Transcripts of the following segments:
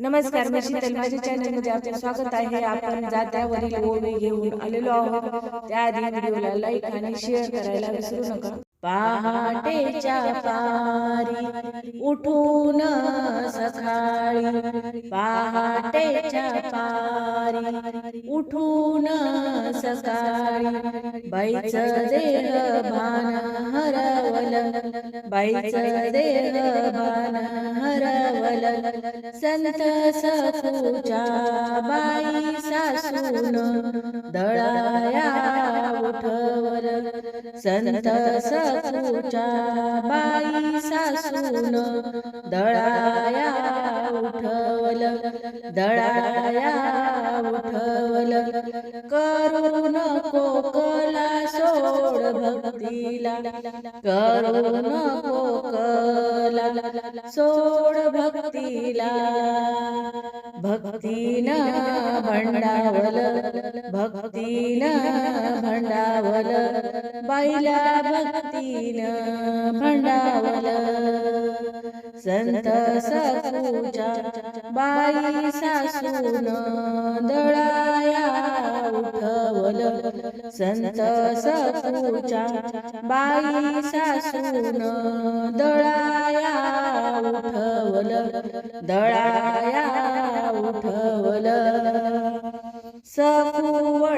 नमस्कार मी शीतल माझ्या चॅनलमध्ये आपले स्वागत आहे. आपण जात्यावरील ओवी घेऊन आलेलो आहोत. त्याआधी व्हिडिओला लाईक आणि शेअर करायला विसरू नका. पहाटेच्या पारी उठून सकाळी पहाटेच्या पारी उठून सकाळी बाईचं देह भान हरवल बाईचं देह भान हरवल. संत सखूच्या बाई सासून दळाया उठवल संत सखूच्या बाई सासून दळाया उठवल दळाया उठवल. करू नको कला सोड भक्तीला करू नको कला सोड भक्तीला. भक्तीनं भंडावल बाईला भक्तीन भंडावल. संत सखूच्या बाई सासून दळाया उठवल. संत सखूच्या बाई सासून दळाया उठवल. दळा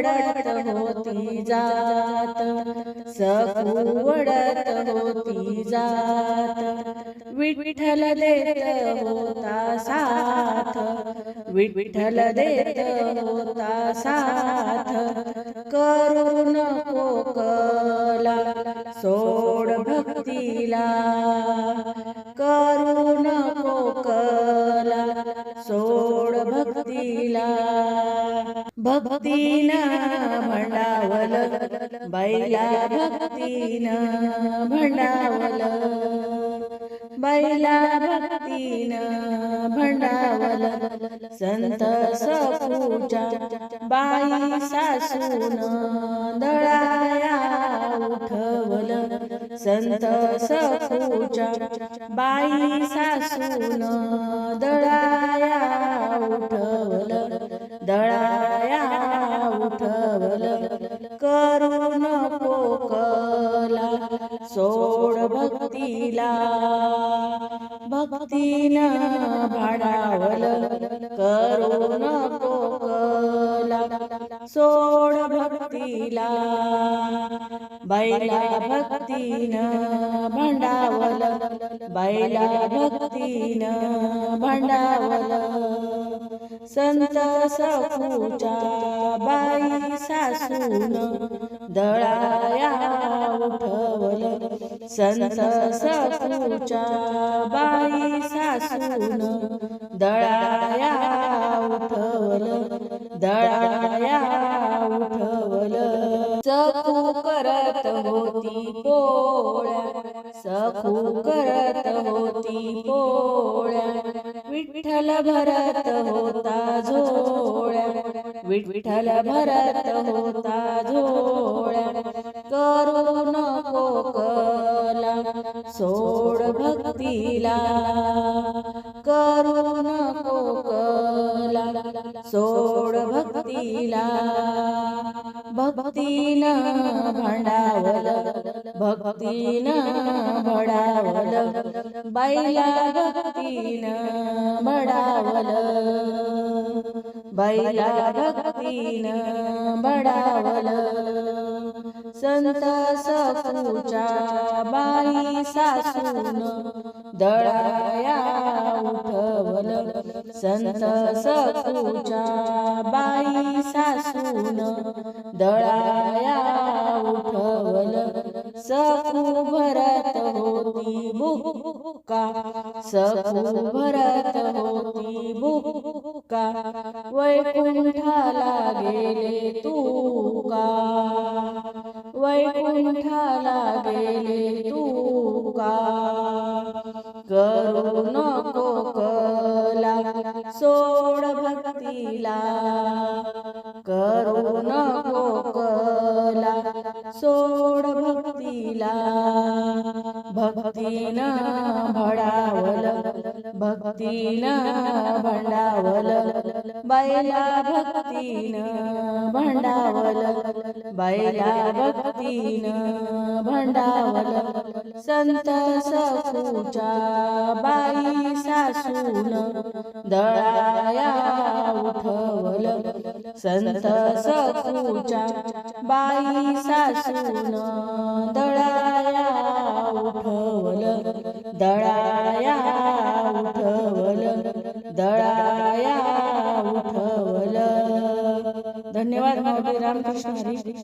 वडत होती जात. सखू वडत होती जात. विठ्ठल देत होता साथ. विठ्ठल देत होता साथ. करू नको कला सोड भक्तीला. करू नको कला सोड भक्तीला. भक्ती बैला भक्तीन भंडावलं. बैला भक्तीन भंडावल. संत सपूजा बाई सासून दळाया उठवल. संत सपूजा बाई सासून दळाया उठवल. दळा भक्तीला भक्तीन भाडावल करू नको कला सोड भक्तीला बैला भक्तीन भांडावल. बैला भक्तीन भांडावल. संत सखूच्या बाई सासून दळाया उठ संत सखूच्या बाई सासून दळाया उठवल दळाया उठवल. सखू करत होती पोळ्या सखू करत होती पोळ्या. विठ्ठल भरत होता झोळ्या विठ्ठल भरत होता झो सोड भक्तीला करू नको कला सोड भक्तीला भक्तीन भांडावल भक्तीन भडावल. बैला भक्तीन भडावल बैला भक्तीन भडावल. संत सखूच्या बाई सासून दळाया उठवल. संत सखूच्या बाई सासून दळाया उठवल. सखू भरत होती बुक्का. सखू भरत होती बुक्का. वैकुंठाला गेले तू का? वैकुंठाला गेले तू का करू नको कला सोड भक्तीला. करू नको कला सोड भक्तीला. भक्तीनं भडावल भक्ती भक्तीनं भंडावल. बैला भक्तीनं भंडावल. बैला भक्तीन भंडावल संत सखूच्या बाई सासून दळाया उठवल संत सखूच्या बाई सासून दळाया उठवल दळा दळाया उठवल